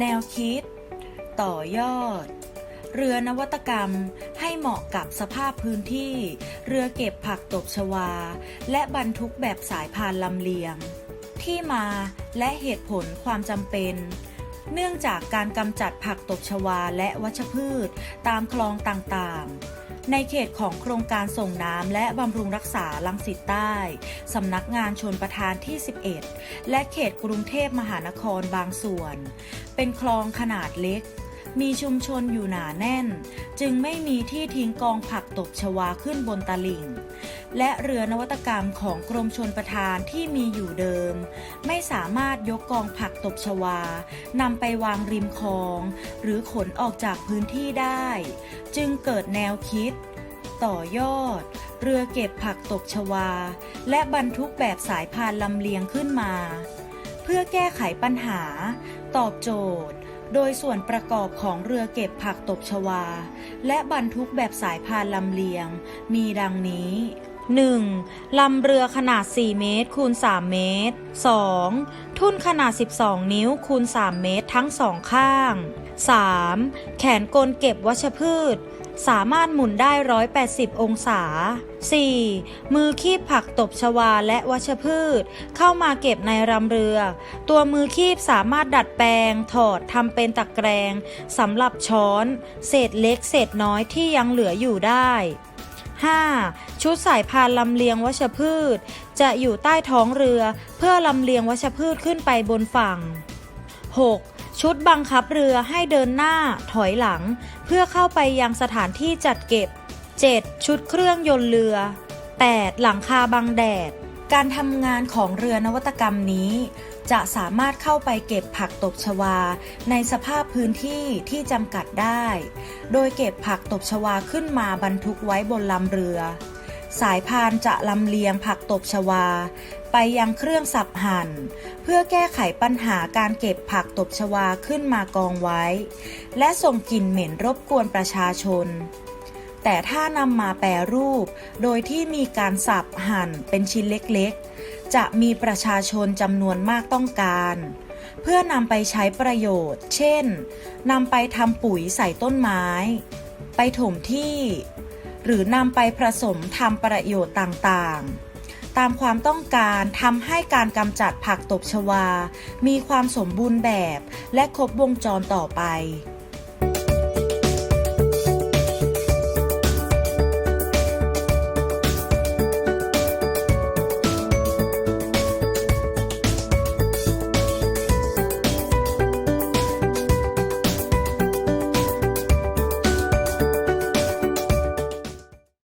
แนวคิด ต่อยอด เรือนวัตกรรมให้เหมาะกับสภาพพื้นที่ เรือเก็บผักตบชวา และบรรทุกแบบสายพานลำเลียง ที่มาและเหตุผลความจำเป็น เนื่องจากการกำจัดผักตบชวาและวัชพืชตามคลองต่างๆ ในเขตของโครงการส่งน้ำและบำรุงรักษาลังสิตใต้สำนักงานชนประทานที่ 11 และเขตกรุงเทพมหานครบางส่วน เป็นคลองขนาดเล็ก มีชุมชนอยู่หนาแน่น จึงไม่มีที่ทิ้งกองผักตบชวาขึ้นบนตลิ่ง และเรือนวัตกรรมของกรมชนประทานที่มีอยู่เดิม ไม่สามารถยกกองผักตบชวานำไปวางริมคลอง หรือขนออกจากพื้นที่ได้ จึงเกิดแนวคิด ต่อยอด เรือเก็บผักตบชวา และบรรทุกแบบสายพานลำเลียงขึ้นมา เพื่อแก้ไขปัญหา ตอบโจทย์ โดยส่วนประกอบของเรือเก็บผักตบชวา และบรรทุกแบบสายพานลำเลียง มีดังนี้ 1. ลำเรือขนาด 4 เมตร คูณ 3 เมตร 2. ทุ่นขนาด 12 นิ้ว คูณ 3 เมตรทั้งสองข้าง 3. แขนกลเก็บวัชพืช สามารถหมุนได้ 180 องศา 4. มือคีบผักตบชวาและวัชพืช เข้ามาเก็บในรำเรือ ตัวมือคีบสามารถดัดแปลง ถอดทำเป็นตะแกรงสำหรับช้อน เศษเล็กเศษน้อยที่ยังเหลืออยู่ได้ 5. ชุดสายพานลำเลียงวัชพืช จะอยู่ใต้ท้องเรือเพื่อลำเลียงวัชพืชขึ้นไปบนฝั่ง 6. ชุดบังคับเรือให้เดินหน้าถอยหลัง เพื่อเข้าไปยังสถานที่จัดเก็บ 7. ชุดเครื่องยนต์เรือ 8. หลังคาบังแดด การทำงานของเรือนวัตกรรมนี้ จะสามารถเข้าไปเก็บผักตบชวา ในสภาพพื้นที่ที่จำกัดได้ โดยเก็บผักตบชวาขึ้นมาบรรทุกไว้บนลำเรือ สายพานจะลำเลียงผักตบชวา ไปยังเครื่องสับหั่น เพื่อแก้ไขปัญหาการเก็บผักตบชวาขึ้นมากองไว้ และส่งกลิ่นเหม็นรบกวนประชาชน แต่ถ้านำมาแปรรูป โดยที่มีการสับหั่นเป็นชิ้นเล็กๆ จะมีประชาชนจำนวนมากต้องการ เพื่อนำไปใช้ประโยชน์ เช่นนำไปทำปุ๋ยใส่ต้นไม้ ไปถมที่ หรือนำไปผสมทำประโยชน์ต่างๆ ตามความต้องการทำให้การกำจัดผักตบชวา มีความสมบูรณ์แบบและครบวงจรต่อไป